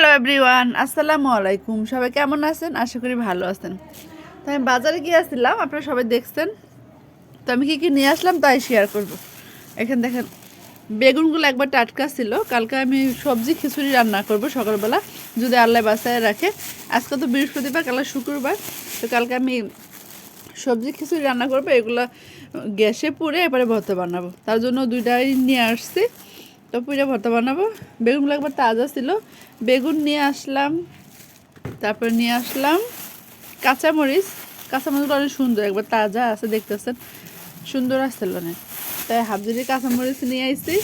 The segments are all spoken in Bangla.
হ্যালো এভরিওয়ান আসসালামু আলাইকুম সবাই কেমন আছেন? আশা করি ভালো আছেন। তো আমি বাজারে গিয়েছিলাম আপনারা সবাই দেখছেন। তো আমি কী কী নিয়ে আসলাম তাই শেয়ার করব। এখানে দেখেন, বেগুনগুলো একবার টাটকা ছিল। কালকে আমি সবজি খিচুড়ি রান্না করব সকালবেলা। যদি আল্লাহ বাসায় রাখে। আজকে তো বৃহস্পতিবার, কালকে শুক্রবার। তো কালকে আমি সবজি খিচুড়ি রান্না করব। এগুলো গ্যাসে পুড়ে এবারে ভর্তা বানাবো। তার জন্য দুইটাই নিয়ে আসছি। তো পুড়ে ভর্তা বানাবো। বেগুনগুলো একবার তাজা ছিল। বেগুন নিয়ে আসলাম, তারপরে নিয়ে আসলাম কাঁচামরিচ। কাঁচামরিচগুলো অনেক সুন্দর, একবার তাজা আছে দেখতেছেন। সুন্দর আসছিল না তাই হাফ জিরি কাঁচামরিচ নিয়ে আইছি,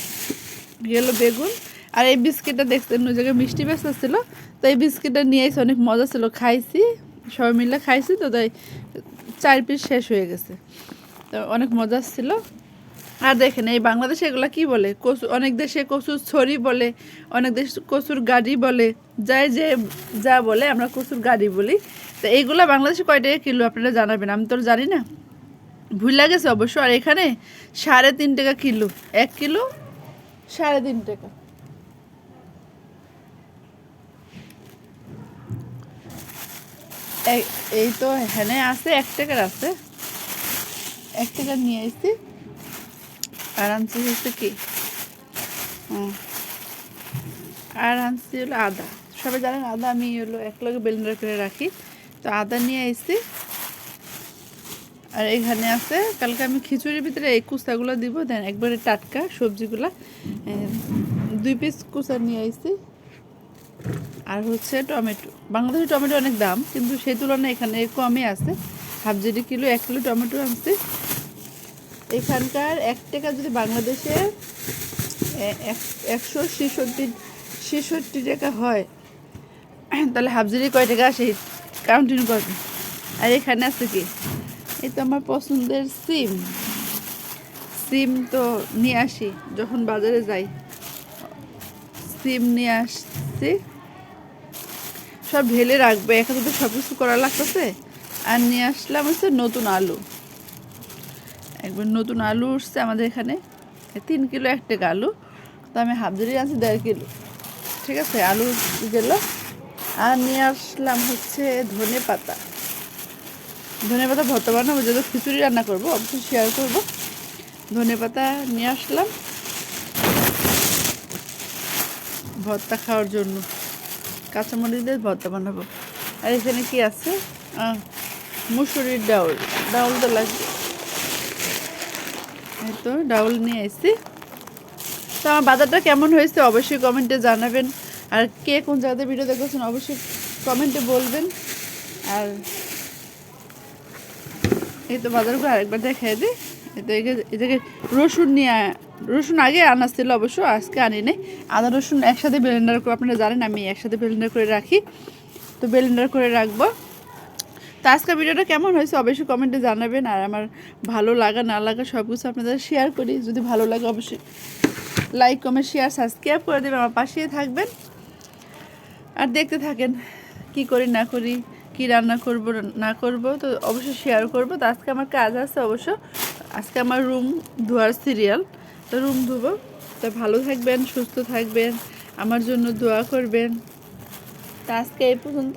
গেলো বেগুন। আর এই বিস্কিটটা দেখছেন, ওই জায়গায় মিষ্টি ব্যস্ত ছিল। তো এই বিস্কিটটা নিয়ে আইসি অনেক মজা ছিল, খাইছি। সবাই মিলে খাইছি, তো তাই চার পিস শেষ হয়ে গেছে। তো অনেক মজা ছিল। আর দেখেন, এই বাংলাদেশে এগুলা কি বলে? কচু, অনেক দেশে কচুর ছড়ি বলে, অনেক দেশ কচুর গাড়ি বলে, যাই যে যা বলে, আমরা কচুর গাড়ি বলি। তো এইগুলা বাংলাদেশে কয় টাকা কিলো আপনারা জানাবেন? আমি তো জানি না। ভুল লাগেছে অবশ্য। আর এখানে সাড়ে তিন টাকা কিলো। এক কিলো সাড়ে তিন টাকা। এই- এই তো এখানে আছে, এক টাকার আছে। এক টাকা নিয়ে এসেছি। আর হচ্ছে কি। আর আনছি হলো আদা। সবাই জানেন আদা আমি হলো এক লগে বেলেন্ডার করে রাখি। তো আদা নিয়ে এসেছি আর এখানে আছে, কালকে আমি খিচুড়ির ভিতরে এই কুচাগুলো দিব, দেন একবারে টাটকা সবজিগুলা। দুই পিস কুচা নিয়ে আইছি। আর হচ্ছে টমেটো। বাংলাদেশে টমেটো অনেক দাম, কিন্তু সেই তুলনায় এখানে কমই আছে। হাফ জিডি কিলো, এক কিলো টমেটো আনছি। এখানকার এক টাকা যদি বাংলাদেশে এক- একশো ছেষট্টি ছেষট্টি টাকা হয়, তাহলে হাফ জিডি কয় টাকা আসে? কাউন্টিং করবে আর এখানে আছে কি? এই তো আমার পছন্দের সিম। সিম তো নিয়ে আসি, যখন বাজারে যাই। সিম নিয়ে আসছি। সব ঢেলে রাখবে, এখানে তো সব কিছু করা লাগতেছে। আর নিয়ে আসলাম হচ্ছে নতুন আলু। একবার নতুন আলু উঠছে আমাদের এখানে। তিন কিলো এক টাকা আলু। তো আমি হাফ জেরি আনছি, দেড় কিলো। ঠিক আছে, আলু গেল। আর নিয়ে আসলাম হচ্ছে ধনে পাতা। ধনে পাতা ভর্তা বানাবো, যেহেতু খিচুড়ি রান্না করব, অবশ্যই শেয়ার করব। ধনে পাতা নিয়ে আসলাম। ভর্তা খাওয়ার জন্য। কাঁচামরিচ দিয়ে ভর্তা বানাবো। আর এখানে কি আছে? মুসুরির ডাউল। ডাউল তো লাগবে। তো ডাউল নিয়ে এসেছি। তো আমার বাজারটা কেমন হয়েছে অবশ্যই কমেন্টে জানাবেন। আর কে কোন জায়গাতে ভিডিও দেখেছেন অবশ্যই কমেন্টে বলবেন। আর এই তো বাজারগুলো আরেকবার দেখাই দিই। এই তো এদিকে রসুন নিয়ে রসুন আগে আনা ছিল অবশ্য, আজকে আনি নেই। আদা, রসুন একসাথে ব্লেন্ডার করে আপনারা জানেন আমি একসাথে ব্লেন্ডার করে রাখি। তো ব্লেন্ডার করে রাখব। তো আজকের ভিডিওটা কেমন হয়েছে অবশ্যই কমেন্টে জানাবেন, আর আমার ভালো লাগা, না লাগা সব কিছু আপনাদের শেয়ার করি। যদি ভালো লাগে অবশ্যই লাইক কমেন্ট শেয়ার সাবস্ক্রাইব করে দেবেন, আমার পাশেই থাকবেন। আর দেখতে থাকেন কি করি, না করি, কি রান্না করব, না করব, তো অবশ্যই শেয়ার করব। তো আজকে আমার কাজ আছে অবশ্য, আজকে আমার রুম ধোয়ার সিরিয়াল তো রুম ধুবো। তো ভালো থাকবেন, সুস্থ থাকবেন, আমার জন্য দোয়া করবেন। তো আজকে এই পর্যন্ত।